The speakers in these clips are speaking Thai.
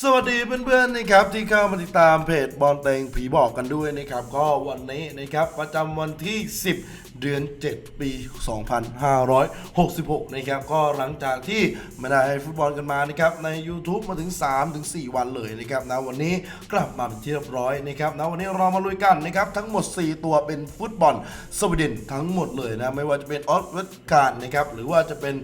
สวัสดีเพื่อนๆนะครับที่เข้ามาติดตามเพจบอลเตงผีบอกกันด้วยนะครับ ก็วันนี้นะครับประจำวันที่ 10 เดือน 7 ปี 2566 นะครับ ก็หลังจากที่ไม่ได้ฟุตบอลกันมานะครับใน YouTube มาถึง 3-4 วันเลยนะครับนะวันนี้กลับมาเป็นที่เรียบร้อยนะครับนะวันนี้เรามาลุยกันนะครับทั้งหมด 4 ตัวเป็นฟุตบอลสวีเดนทั้งหมดเลยนะไม่ว่าจะเป็นออสเวสการ์ดนะครับหรือว่าจะเป็น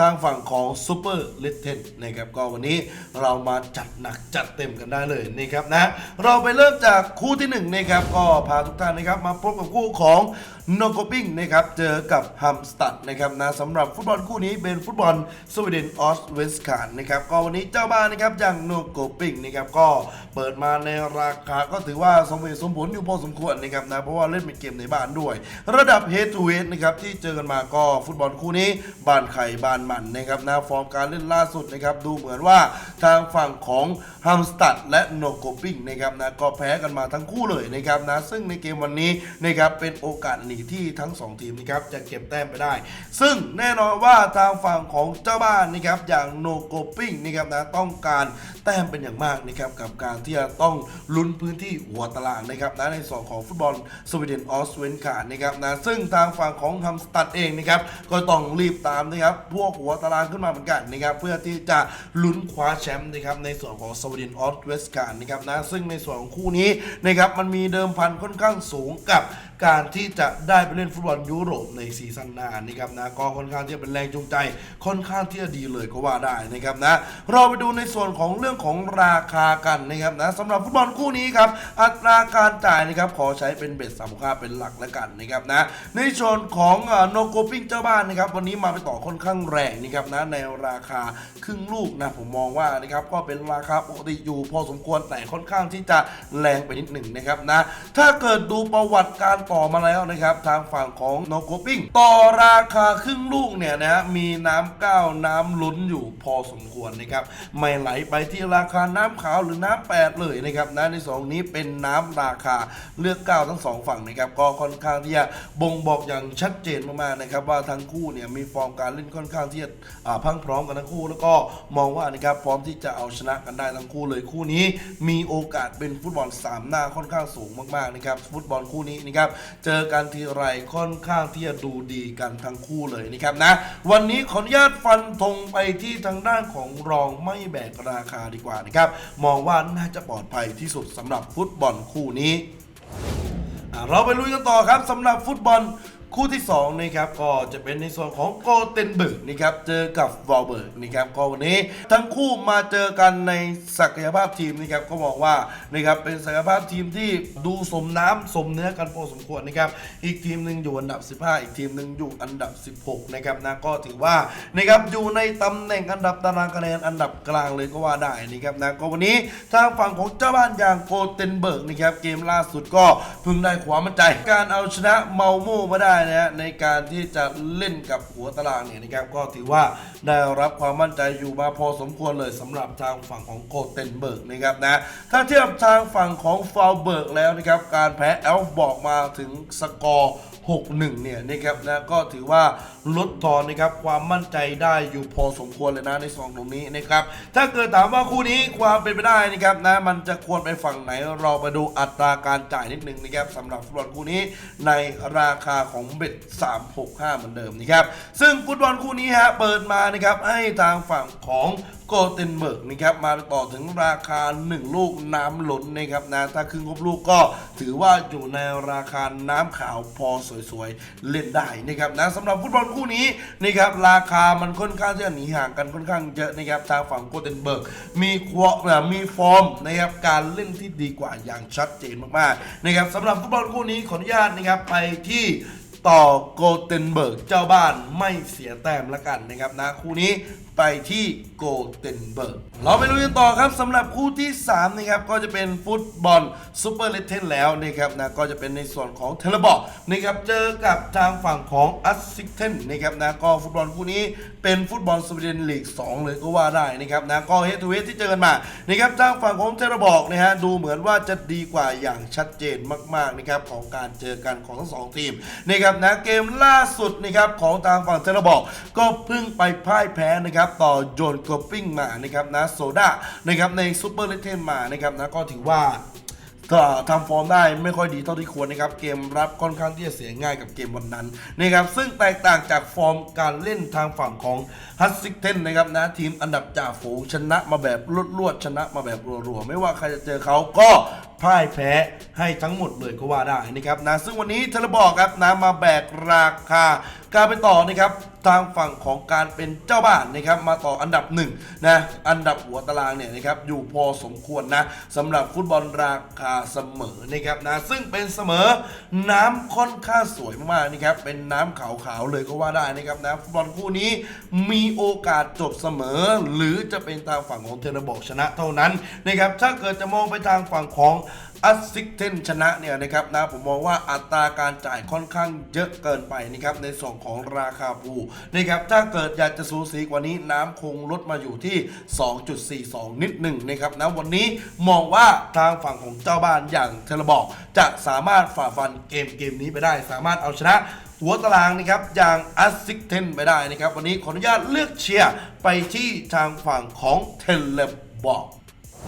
ทางฝั่งของซูเปอร์ลิทเทนนะครับก็วันนี้เรามาจัดหนักจัดเต็มกันได้เลยนะครับนะเราไปเริ่มจากคู่ที่1นะครับก็พาทุกท่านนะครับมาพบกับคู่ของ โนโกปิงนะครับเจอกับฮัมสตัดนะครับนะสำหรับฟุตบอลคู่นี้เป็นฟุตบอลสวีเดนออสเวสคานนะครับก็วันนี้เจ้าบ้านนะครับอย่างโนโกปิงนะครับก็เปิดมาในราคาก็ถือว่าสมเหตุสมผลอยู่พอสมควรนะครับนะเพราะว่าเล่นเป็นเกมในบ้านด้วย ระดับ Head to Head นะครับที่เจอกันมาก็ฟุตบอลคู่นี้บ้านไข่บ้านมันนะครับนะฟอร์มการเล่นล่าสุดนะครับดูเหมือนว่าทางฝั่งของฮัมสตัดและโนโกปิงนะครับนะก็แพ้กันมาทั้งคู่เลยนะครับนะซึ่งในเกมวันนี้นะครับเป็นโอกาสหนีที่ทั้งสองทีมนะครับจะเก็บแต้มไปได้ ซึ่งแน่นอนว่าทางฝั่งของเจ้าบ้านนะครับอย่างโนโกปิงนะครับนะต้องการแต้มเป็นอย่างมากนะครับกับการที่จะต้องลุ้นพื้นที่หัวตารางนะครับนะในส่วนของฟุตบอลสวีเดนออสเวนคานะครับนะซึ่งทางฝั่งของฮัมสตัดเองนะครับก็ต้องรีบตามนะครับพวกหัวตารางขึ้นมาเหมือนกันนะครับเพื่อที่จะลุ้นคว้าแชชมป์นะครับในส่วนของสวีเดนออสเวสการนะครับนะซึ่งในส่วนของคู่นี้นะครับมันมีเดิมพันค่อนข้างสูงกับ การที่จะได้ไปเล่นฟุตบอลยุโรปในซีซั่นหน้านะครับนะก็ค่อนข้างที่จะเป็นแรงจูงใจค่อนข้างที่จะดีเลยก็ว่าได้นะครับนะเราไปดูในส่วนของเรื่องของราคากันนะครับนะสำหรับฟุตบอลคู่นี้ครับอัตราการจ่ายนะครับขอใช้เป็นเบ็ดสามค่าเป็นหลักแล้วกันนะครับนะในส่วนของโนโกปิ้งเจ้าบ้านนะครับวันนี้มาไปต่อค่อนข้างแรงนะครับนะในราคาครึ่งลูกนะผมมองว่านะครับก็เป็นราคาปกติอยู่พอสมควรแต่ค่อนข้างที่จะแรงไปนิดหนึ่งนะครับนะถ้าเกิดดูประวัติการต่อมาแล้วนะครับทางฝั่งของโนโกปิ้งต่อราคาครึ่งลูกเนี่ยนะมีน้ำก้าวน้ำลุ้นอยู่พอสมควรนะครับไม่ไหลไปที่ราคาน้ำขาวหรือน้ำแปดเลยนะครับนะในสองนี้เป็นน้ำราคาเลือกก้าวทั้งสองฝั่งนะครับก็ค่อนข้างที่จะบ่งบอกอย่างชัดเจนมากๆนะครับว่าทั้งคู่เนี่ยมีฟอร์มการเล่นค่อนข้างที่จะพังพร้อมกันทั้งคู่ แล้วก็มองว่านะครับพร้อมที่จะเอาชนะกันได้ทั้งคู่เลยคู่นี้ มีโอกาสเป็นฟุตบอลสามหน้าค่อนข้างสูงมากๆนะครับฟุตบอลคู่นี้นะครับเจอกันทีไรค่อนข้างที่จะดูดีกันทั้งคู่เลยนะครับนะ วันนี้ขออนุญาตฟันธงไปที่ทางด้านของรองไม่แบกราคาดีกว่านะครับมองว่าน่าจะปลอดภัยที่สุดสำหรับฟุตบอลคู่นี้เราไปลุยกันต่อครับสำหรับฟุตบอล คู่ที่2นะครับก็จะเป็นในส่วนของโกเทนเบิร์กนะครับเจอกับวอลเบิร์กนะครับก็วันนี้ทั้งคู่มาเจอกันในศักยภาพทีมนะครับก็บอกว่านะครับเป็นศักยภาพทีมที่ดูสมน้ำสมเนื้อกันพอสมควรนะครับอีกทีมหนึ่งอยู่อันดับ 15 อีกทีมหนึ่งอยู่อันดับ 16นะครับนะก็ถือว่านะครับอยู่ในตำแหน่งอันดับตารางคะแนนอันดับกลางเลยก็ว่าได้นะครับนะก็วันนี้ทางฝั่งของเจ้าบ้านอย่างโกเทนเบิร์กนะครับเกมล่าสุดก็เพิ่งได้ความมั่นใจ การเอาชนะเมาโม่มาได้นะฮะในการที่จะเล่นกับหัวตารางเนี่ยนะครับก็ถือว่าได้รับความมั่นใจอยู่มาพอสมควรเลยสำหรับทางฝั่งของโกเทนเบิร์กนะครับนะถ้าเทียบทางฝั่งของฟาวเบิร์กแล้วนะครับการแพ้เอลฟ์บอกมาถึงสกอร์6-1 เนี่ยนะครับนะก็ถือว่าลดทอนนะครับความมั่นใจได้อยู่พอสมควรเลยนะในสองตรงนี้นะครับถ้าเกิดถามว่าคู่นี้ความเป็นไปได้นะครับนะมันจะควรไปฝั่งไหนเราไปดูอัตราการจ่ายนิดนึงนะครับสำหรับฟุตบอลคู่นี้ในราคาของเบ็ด365 เหมือนเดิมนะครับ ซึ่งฟุตบอลคู่นี้ฮะเปิดมานะครับให้ทางฝั่งของโกเทนเบิร์กนะครับมาต่อถึงราคา 1 ลูกน้ำล้นนะครับนะถ้าครึ่งครบลูกก็ถือว่าอยู่ในราคาน้ำขาวพอสวยๆ เล่นได้นะครับนะสำหรับฟุตบอลคู่นี้นะครับราคามันค่อนข้างจะหนีห่างกันค่อนข้างเยอะนะครับทางฝั่งโกเทนเบิร์กมีควอมีฟอร์มนะครับการเล่นที่ดีกว่าอย่างชัดเจนมากๆนะครับสำหรับฟุตบอลคู่นี้ขออนุญาตนะครับไปที่ ต่อโกเทนเบิร์กเจ้าบ้านไม่เสียแต้มละกันนะครับนะคู่นี้ไปที่โกเทนเบิร์กเราไปลุยกันต่อครับสำหรับคู่ที่3นะครับก็จะเป็นฟุตบอลซูเปอร์เลเทนแล้วนะครับนะก็จะเป็นในส่วนของเทเลบอร์นะครับเจอกับทางฝั่งของอัสซิกเทนนะครับนะก็ฟุตบอลคู่นี้เป็นฟุตบอลสวีเดนลีก2เลยก็ว่าได้นะครับนะก็เฮทูเฮดที่เจอกันมานะครับทางฝั่งของเทเลบอร์นะฮะดูเหมือนว่าจะดีกว่าอย่างชัดเจนมากๆนะครับของการเจอกันของทั้งสองทีมนะครับนะเกมล่าสุดนะครับของทางฝั่งเทเลบอก ก็เพิ่งไปพ่ายแพ้นะครับต่อโยนกรปิ้งมานะครับนะโซดานะครับในซูเปอร์เลเทนมานะครับนะก็ถือว่าก็ทำฟอร์มได้ไม่ค่อยดีเท่าที่ควรนะครับ เกมรับค่อนข้างที่จะเสียง่ายกับเกมวันนั้นนะครับซึ่งแตกต่างจากฟอร์มการเล่นทางฝั่งของฮัตซิกเทนนะครับนะทีมอันดับจ่าฝูงชนะมาแบบรวดๆชนะมาแบบรัวๆ ไม่ว่าใครจะเจอเขาก็ พ่ายแพ้ให้ทั้งหมดเลยก็ว่าได้นะครับนะซึ่งวันนี้เทเลบอกครับนะมาแบกราคา การไปต่อนะครับทางฝั่งของการเป็นเจ้าบ้านนะครับมาต่ออันดับหนึ่งนะอันดับหัวตารางเนี่ยนะครับอยู่พอสมควรนะสำหรับฟุตบอลราคาเสมอนะครับนะซึ่งเป็นเสมอน้ำค่อนข้างสวยมากๆนะครับเป็นน้ำขาวๆเลยก็ว่าได้นะครับนะฟุตบอลคู่นี้มีโอกาสจบเสมอ หรือจะเป็นทางฝั่งของเทนบอกชนะเท่านั้นนะครับถ้าเกิดจะมองไปทางฝั่งของอัสซิกเทนชนะเนี่ยนะครับนะผมมองว่าอัตราการจ่ายค่อนข้างเยอะเกินไปนะครับในส่วนของราคาภูนะครับถ้าเกิดอยากจะสูสีกว่านี้น้ำคงลดมาอยู่ที่ 2.42 นิดหนึ่งนะครับนะวันนี้มองว่าทางฝั่งของเจ้าบ้านอย่างเทเลบอก จะสามารถฝ่าฟันเกมเกมนี้ไปได้ สามารถเอาชนะหัวตารางนะครับอย่างอัสซิกเทนไปได้นะครับ วันนี้ขออนุญาตเลือกเชียร์ไปที่ทางฝั่งของเทเลบอก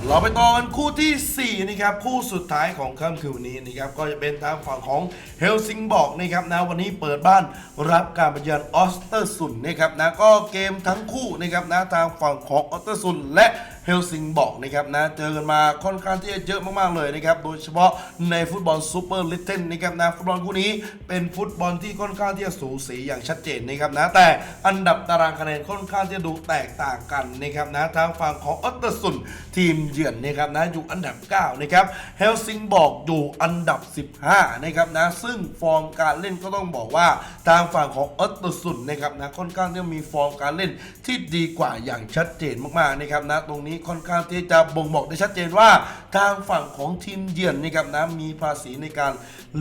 เราไปต่อกันคู่ที่ 4 นะครับ คู่สุดท้ายของค่ำคืนวันนี้นะครับก็จะเป็นทางฝั่งของเฮลซิงบอกนะครับนะวันนี้เปิดบ้านรับการประเยือนออสเตอร์ซุนนะครับนะก็เกมทั้งคู่นะครับนะทางฝั่งของออสเตอร์ซุนและ เฮลซิงบอกนะครับนะเจอกันมาค่อนข้างที่จะเยอะมากๆเลยนะครับโดยเฉพาะในฟุตบอลซูเปอร์ลิตเทนนะครับนะฟุตบอลคู่นี้เป็นฟุตบอลที่ค่อนข้างที่จะสูสีอย่างชัดเจนนะครับนะแต่อันดับตารางคะแนนค่อนข้างที่จะดูแตกต่างกันนะครับนะทางฝั่งของออสเตอร์ซุนทีมเยือนนะครับนะอยู่อันดับ 9 นะครับเฮลซิงบอกอยู่อันดับ 15 นะครับนะซึ่งฟอร์มการเล่นก็ต้องบอกว่าทางฝั่งของออสเตอร์ซุนนะครับนะค่อนข้างที่จะมีฟอร์มการเล่นที่ดีกว่าอย่างชัดเจนมากๆนะครับนะตรงนี้ค่อนข้างที่จะบ่งบอกได้ชัดเจนว่าทางฝั่งของทีมเยือนนะครับนะมีภาษีในการ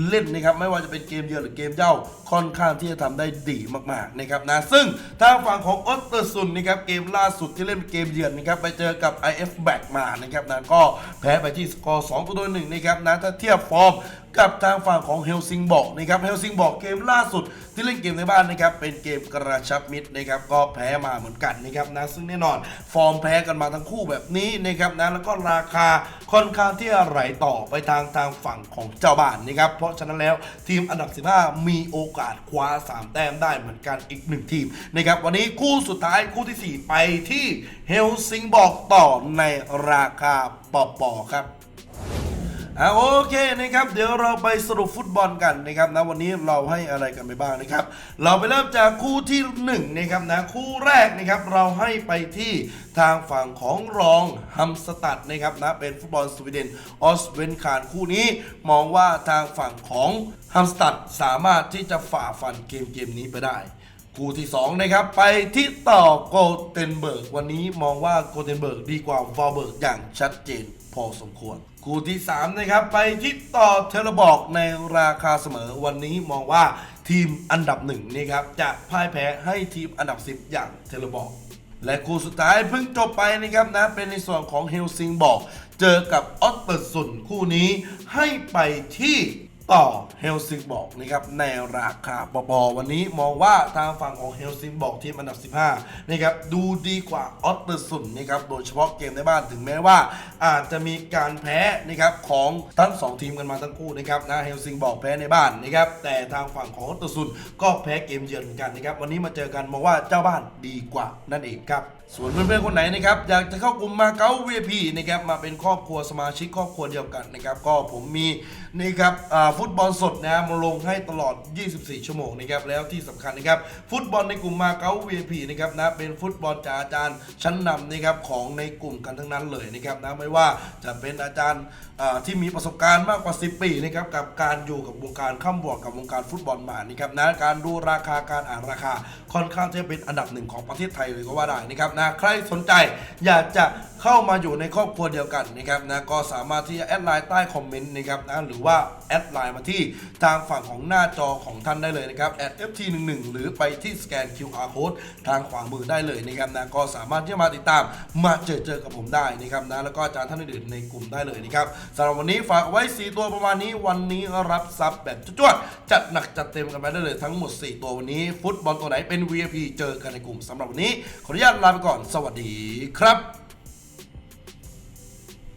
เล่นนะครับไม่ว่าจะเป็นเกมเยือนหรือเกมเย้าค่อนข้างที่จะทำได้ดีมากๆนะครับนะซึ่งทางฝั่งของออสเตอร์ซุนนะครับเกมล่าสุดที่เล่นเป็นเกมเยือนนะครับไปเจอกับ IF Back มานะครับนะก็แพ้ไปที่สกอร์2ตูต่อหนึ่งนะครับนะถ้าเทียบฟอร์มกับทางฝั่งของเฮลซิงบอกนะครับเฮลซิงบอกเกมล่าสุดที่เล่นเกมในบ้านนะครับเป็นเกมกระชับมิตรนะครับก็แพ้มาเหมือนกันนะครับนะซึ่งแน่นอน ฟอร์มแพ้กันมาทั้งคู่แบบนี้นะครับนะแล้วก็ราคาค่อนข้างที่จะไหลต่อไปทางทางฝั่งของเจ้าบ้านนะครับเพราะฉะนั้นแล้วทีมอันดับ 15 มีโอกาสคว้า 3 แต้มได้เหมือนกันอีกหนึ่งทีมนะครับวันนี้คู่สุดท้ายคู่ทีสี่ 4 ไปที่เฮลซิงบอกต่อในราคาปอปอครับ อ่าโอเคนะครับเดี๋ยวเราไปสรุปฟุตบอลกันนะครับนะวันนี้เราให้อะไรกันไปบ้างนะครับ เราไปเริ่มจากคู่ที่1นะครับนะคู่แรกนะครับเราให้ไปที่ทางฝั่งของรองฮัมสตัดนะครับนะเป็นฟุตบอลสวีเดนออสเวนคานคู่นี้มองว่าทางฝั่งของฮัมสตัดสามารถที่จะฝ่าฟันเกมเกมนี้ไปได้ คู่ที่ 2 นะครับ ไปที่ต่อโกเทนเบิร์กวันนี้มองว่าโกเทนเบิร์กดีกว่าวอลเบิร์กอย่างชัดเจนพอสมควร คู่ที่ 3 นะครับ ไปที่ต่อเทเลบอกในราคาเสมอวันนี้มองว่าทีมอันดับหนึ่งนี่ครับจะพ่ายแพ้ให้ทีมอันดับ 10 อย่างเทเลบอกและคู่สุดท้ายเพิ่งจบไปนะครับนะ เป็นในส่วนของเฮลซิงบอก เจอกับออตเตอร์ซุนคู่นี้ให้ไปที่ ต่อเฮลซิงบอกนะครับในราคาปอปอวันนี้มองว่าทางฝั่งของเฮลซิงบอกทีมอันดับ 15นะครับดูดีกว่าออตเตอร์ซุนนะครับโดยเฉพาะเกมในบ้านถึงแม้ว่า อาจจะมีการแพ้นะครับของทั้งสองทีมกันมาทั้งคู่นะครับนะเฮลซิงบอกแพ้ในบ้านนะครับแต่ทางฝั่งของออตเตอร์ซุนก็แพ้เกมเยือนเหมือนกันนะครับวันนี้มาเจอกันมองว่าเจ้าบ้านดีกว่านั่นเองครับส่วนเพื่อนๆคนไหนนะครับอยากจะเข้ากลุ่มมาเก๊า VIP นะครับมาเป็นครอบครัวสมาชิกครอบครัวเดียวกันนะครับก็ผมมีนี่ครับอ่าฟุตบอลสดนะมาลงให้ตลอด 24 ชั่วโมงนะครับแล้วที่สำคัญนะครับฟุตบอลในกลุ่มมาเก๊า VIP นะครับนะเป็นฟุตบอลจากอาจารย์ชั้นนำนะครับของในกลุ่มกันทั้งนั้นเลยนะครับนะไม่ว่าจะเป็นอาจารย์ที่มีประสบการณ์มากกว่า 10 ปีนะครับกับการอยู่กับวงการข้ามบวกกับวงการฟุตบอลมานะครับนะการดูราคาการอ่านราคาค่อนข้างจะเป็นอันดับหนึ่งของประเทศไทยเลยก็ว่าได้นะครับนะใครสนใจอยากจะเข้ามาอยู่ในครอบครัวเดียวกันนะครับนะก็สามารถที่จะแอดไลน์ใต้คอมเมนต์นะครับนะหรือว่าแอดไลน์มาที่ทางฝั่งของหน้าจอของท่านได้เลยนะครับ @ft11 หรือไปที่สแกน QR code ทางขวามือได้เลยนะครับนะก็สามารถที่จะมาติดตามมาเจอเจอกับผมได้นะครับนะแล้วก็อาจารย์ท่านอื่นในกลุ่มได้เลยนะครับสำหรับวันนี้ฝากเอาไว้ 4 ตัวประมาณนี้วันนี้รับซับแบบจวดๆจัดหนักจัดเต็มกันไปได้เลยทั้งหมด 4 ตัววันนี้ ฟุตบอลตัวไหนเป็น VIP เจอกันในกลุ่มสำหรับวันนี้ ขออนุญาตลาไปก่อนสวัสดีครับ